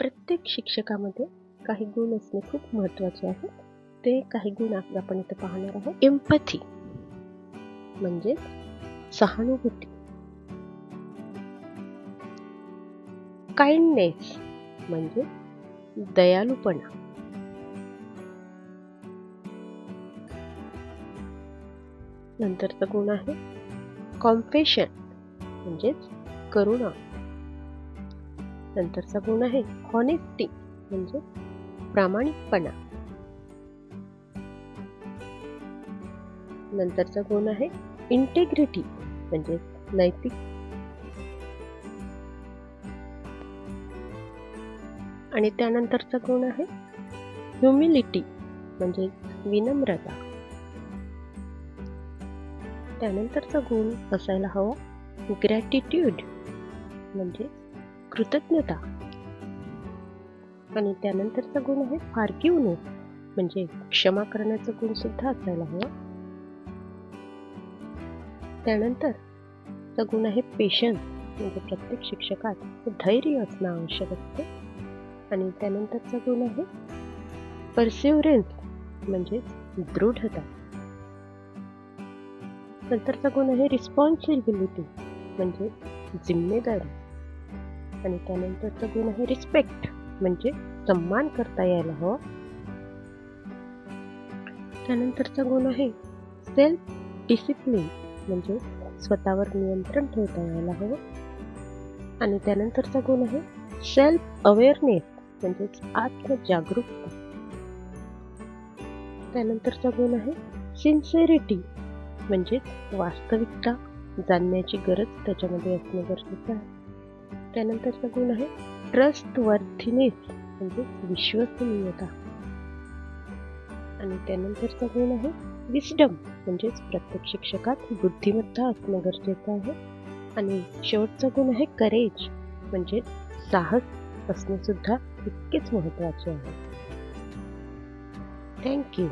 प्रत्येक शिक्षकामध्ये काही गुण असणे खूप महत्त्वाचे आहे ते काही गुण आज आपण इथे पाहणार आहोत. एम्पथी म्हणजेच सहानुभूती. काइंडनेस म्हणजे दयालूपणा. नंतरचा गुण आहे कॉम्पेशन म्हणजेच करुणा. नंतरचा गुण आहे हॉनेस्टी म्हणजे प्रामाणिकपणा. नंतरचा गुण आहे इंटेग्रिटी म्हणजे नैतिक. आणि त्यानंतरचा गुण आहे ह्युमिलिटी म्हणजे विनम्रता. त्यानंतरचा गुण असायला हवा ग्रॅटिट्यूड म्हणजे कृतज्ञता. आणि त्यानंतरचा गुण आहे फार्गिवनेस म्हणजे क्षमा करण्याचा गुण सुद्धा असायला हवा. त्यानंतर गुण आहे पेशन्स म्हणजे प्रत्येक शिक्षकात धैर्य असणं आवश्यक असते. आणि त्यानंतरचा गुण आहे परसिवरेन्स म्हणजे दृढता. नंतरचा गुण आहे रिस्पॉन्सिबिलिटी म्हणजे जिम्मेदारी. आणि त्यानंतरचा गुण आहे रिस्पेक्ट म्हणजे सन्मान करता यायला हवा. त्यानंतरचा गुण आहे सेल्फ डिसिप्लिन म्हणजे स्वतःवर नियंत्रण ठेवता यायला हवं. आणि त्यानंतरचा गुण आहे सेल्फ अवेअरनेस म्हणजेच आत्मजागरूकता. त्यानंतरचा गुण आहे सिन्सेरिटी म्हणजेच वास्तविकता जाणण्याची गरज त्याच्यामध्ये असणं गरजेचं आहे. त्यानंतरचा गुण आहे ट्रस्ट वर्थीनेस म्हणजे विश्वसनीयता. आणि त्यानंतरचा गुण आहे विस्डम म्हणजेच प्रत्येक शिक्षकात बुद्धिमत्ता असणं गरजेचं आहे. आणि शेवटचा गुण आहे करेज म्हणजे साहस असणे सुद्धा तितकेच महत्त्वाचे आहे. थँक्यू